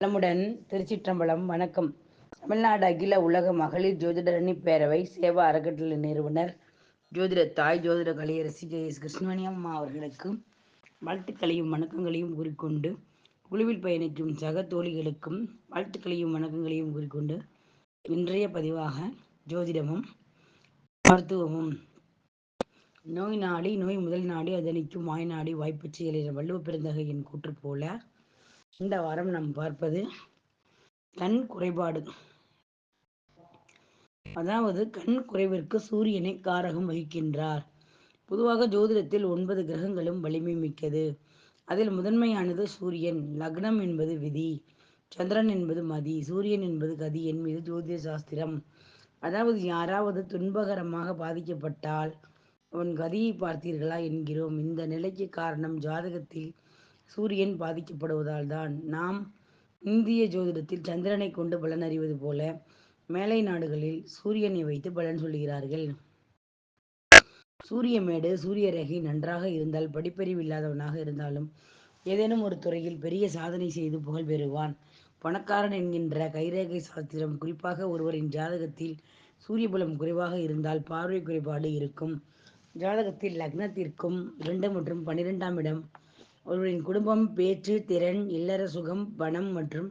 நலமுடன் திருச்சிற்றம்பலம். வணக்கம். தமிழ்நாடு அகில உலக மகளிர் ஜோதிடரணி பேரவை சேவா அறக்கட்டளை நிறுவனர் ஜோதிட தாய் ஜோதிட கலையரசி ஜே எஸ் கிருஷ்ணமணி அம்மா அவர்களுக்கு வாழ்த்துக்களையும் வணக்கங்களையும் கூறிக்கொண்டு குழுவில் பயணிக்கும் சக தோழிகளுக்கும் வாழ்த்துக்களையும் வணக்கங்களையும் கூறிக்கொண்டு இன்றைய பதிவாக ஜோதிடமும் மருத்துவமும் நோய் நாடி நோய் முதல் நாடி அதனிக்கும் வாய் நாடி வாய்ப்பு செயலின வள்ளுவ பெருந்தகையின் கூற்று போல இந்த வாரம் நாம் பார்ப்பது கண் குறைபாடு. அதாவது கண் குறைவிற்கு சூரியனை காரகம் வகிக்கின்றார். பொதுவாக ஜோதிடத்தில் ஒன்பது கிரகங்களும் வலிமை மிக்கது. அதில் முதன்மையானது சூரியன். லக்னம் என்பது விதி. சந்திரன் என்பது மதி. சூரியன் என்பது கதி என்பது ஜோதிட சாஸ்திரம். அதாவது யாராவது துன்பகரமாக பாதிக்கப்பட்டால் அவன் கதியை பார்த்தீர்களா என்கிறோம். இந்த நிலைக்கு காரணம் ஜாதகத்தில் சூரியன் பாதிக்கப்படுவதால் தான் நாம் இந்திய ஜோதிடத்தில் சந்திரனை கொண்டு பலன் அறிவது போல மேலை நாடுகளில் சூரியனை வைத்து பலன் சொல்கிறார்கள் சூரிய மேடு சூரிய ரேகை நன்றாக இருந்தால் படிப்பறிவு இல்லாதவனாக இருந்தாலும் ஏதேனும் ஒரு துறையில் பெரிய சாதனை செய்து புகழ் பெறுவான். பணக்காரன் என்கின்ற கைரேகை சாஸ்திரம் குறிப்பாக ஒருவரின் ஜாதகத்தில் சூரிய பலம் குறைவாக இருந்தால் பார்வை குறைபாடு இருக்கும். ஜாதகத்தில் லக்னத்திற்கும் இரண்டு மற்றும் பன்னிரெண்டாம் இடம் ஒருவரின் குடும்பம் பேச்சு திறன் இல்லற சுகம் பணம் மற்றும்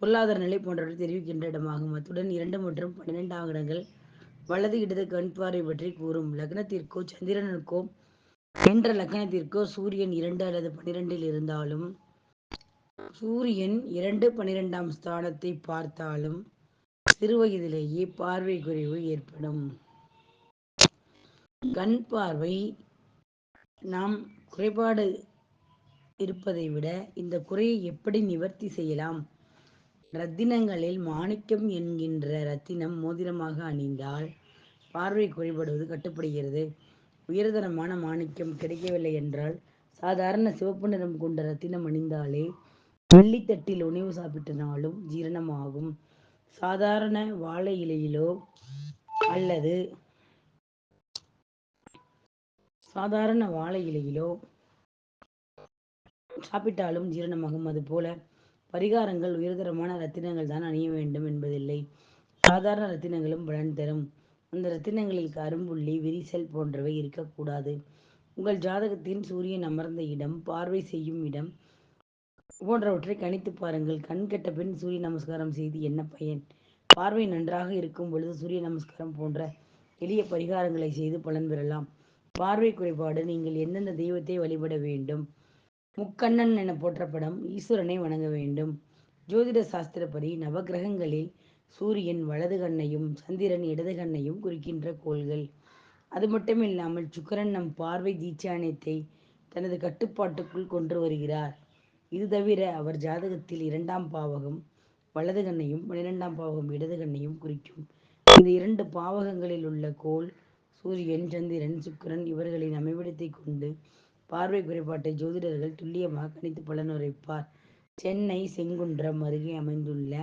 பொருளாதார நிலை போன்றவற்றை தெரிவிக்கின்ற இடமாகும். அத்துடன் இரண்டு மற்றும் பன்னிரெண்டாம் இடங்கள் வலது இடது கண் பார்வை பற்றி கூறும். லக்னத்திற்கோ சந்திரனுக்கோ என்ற லக்னத்திற்கோ சூரியன் இரண்டு அல்லது பன்னிரெண்டில் இருந்தாலும் சூரியன் இரண்டு பன்னிரெண்டாம் ஸ்தானத்தை பார்த்தாலும் சிறுவயதிலேயே பார்வை குறைவு ஏற்படும். கண் பார்வை நாம் குறைபாடு இருப்பதை விட இந்த குறையை எப்படி நிவர்த்தி செய்யலாம்? ரத்தினங்களில் மாணிக்கம் என்கின்ற ரத்தினம் மோதிரமாக அணிந்தால் பார்வை குறைபடுவது கட்டுப்படுகிறது. உயர்தரமான மாணிக்கம் கிடைக்கவில்லை என்றால் சாதாரண சிவப்பு நிறம் கொண்ட ரத்தினம் அணிந்தாலே வெள்ளித்தட்டில் உணவு சாப்பிட்டனாலும் ஜீரணமாகும். சாதாரண வாழை இலையிலோ அல்லது சாதாரண வாழை இலையிலோ சாப்பிட்டாலும் ஜீரணமாகும். அதுபோல பரிகாரங்கள் உயர்தரமான ரத்தினங்கள் தான் அணிய வேண்டும் என்பதில்லை. சாதாரண ரத்தினங்களும் பலன் தரும். அந்த ரத்தினங்களில் கரும்புள்ளி விரிசல் போன்றவை இருக்கக்கூடாது. உங்கள் ஜாதகத்தின் சூரியன் அமர்ந்த இடம் பார்வை செய்யும் இடம் போன்றவற்றை கணித்து பாருங்கள். கண் கெட்ட பின் சூரிய நமஸ்காரம் செய்து என்ன பயன்? பார்வை நன்றாக இருக்கும் பொழுது சூரிய நமஸ்காரம் போன்ற எளிய பரிகாரங்களை செய்து பலன் பெறலாம். பார்வை குறைபாடு நீங்கள் எந்தெந்த தெய்வத்தை வழிபட வேண்டும்? முக்கண்ணன் என போற்றப்படும் ஈஸ்வரனை வணங்க வேண்டும். ஜோதிட சாஸ்திரப்படி நவகிரகங்களில் சூரியன் வலது கண்ணையும் சந்திரன் இடது கண்ணையும் குறிக்கின்ற கோள்கள். அது மட்டும் இல்லாமல் சுக்கரன் நம் பார்வை தீட்சானியத்தை தனது கட்டுப்பாட்டுக்குள் கொண்டு வருகிறார். இது தவிர அவர் ஜாதகத்தில் இரண்டாம் பாவகம் வலது கண்ணையும் பன்னிரெண்டாம் பாவகம் இடது கண்ணையும் குறிக்கும். இந்த இரண்டு பாவகங்களில் உள்ள கோள் சூரியன் சந்திரன் சுக்கரன் இவர்களின் அமைவிடத்தை கொண்டு பார்வை குறைபாட்டை ஜோதிடர்கள் துல்லியமாக கணித்து பலனுரைப்பார். சென்னை செங்குன்றம் அருகே அமைந்துள்ள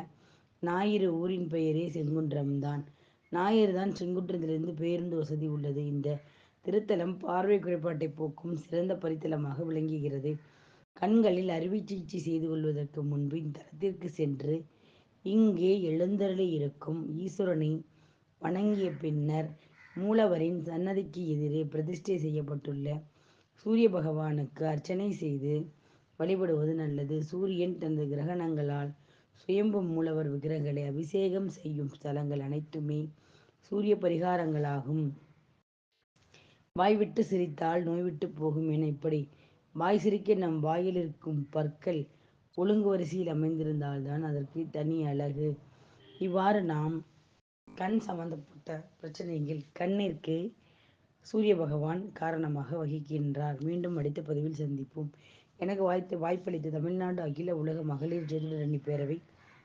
ஞாயிறு ஊரின் பெயரே செங்குன்றம்தான். ஞாயிறு தான் செங்குன்றத்திலிருந்து பேருந்து வசதி உள்ளது. இந்த திருத்தலம் பார்வை குறைபாட்டை போக்கும் சிறந்த பரித்தலமாக விளங்குகிறது. கண்களில் அறுவை சிகிச்சை செய்து கொள்வதற்கு முன்பு இத்தலத்திற்கு சென்று இங்கே எழுந்தருளி இருக்கும் ஈஸ்வரனை வணங்கிய பின்னர் மூலவரின் சன்னதிக்கு எதிரே பிரதிஷ்டை செய்யப்பட்டுள்ள சூரிய பகவானுக்கு அர்ச்சனை செய்து வழிபடுவது நல்லது. சூரியன் தனது கிரகணங்களால் சுயம்பு மூலவர் விக்கிரகங்களை அபிஷேகம் செய்யும் ஸ்தலங்கள் அனைத்துமே சூரிய பரிகாரங்களாகும். வாய் விட்டு சிரித்தால் நோய்விட்டு போகும் என இப்படி வாய் சிரிக்க நம் வாயில் இருக்கும் பற்கள் ஒழுங்கு வரிசையில் அமைந்திருந்தால்தான் அதற்கு தனி அழகு. இவ்வாறு நாம் கண் சம்பந்தப்பட்ட பிரச்சனைகள் கண்ணிற்கு சூரிய பகவான் காரணமாக வகிக்கின்றார். மீண்டும் அடுத்த பதிவில் சந்திப்போம். எனக்கு வாய்த்து வாய்ப்பளித்த தமிழ்நாடு அகில உலக மகளிர் ஜோதிடரணி பேரவை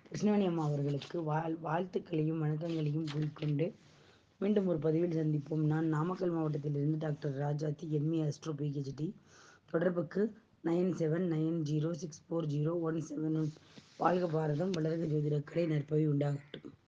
கிருஷ்ணவேணி அம்மா அவர்களுக்கு வாழ் வாழ்த்துக்களையும் வணக்கங்களையும் கூறிக்கொண்டு மீண்டும் ஒரு பதிவில் சந்திப்போம். நான் நாமக்கல் மாவட்டத்திலிருந்து doctor Rajathi ME astro PhD தொடர்புக்கு nine seven nine zero six four zero one seven one. வாழ்க பாரதம் வளர்க ஜோதிடக்கலை நற்பவி உண்டாகட்டும்.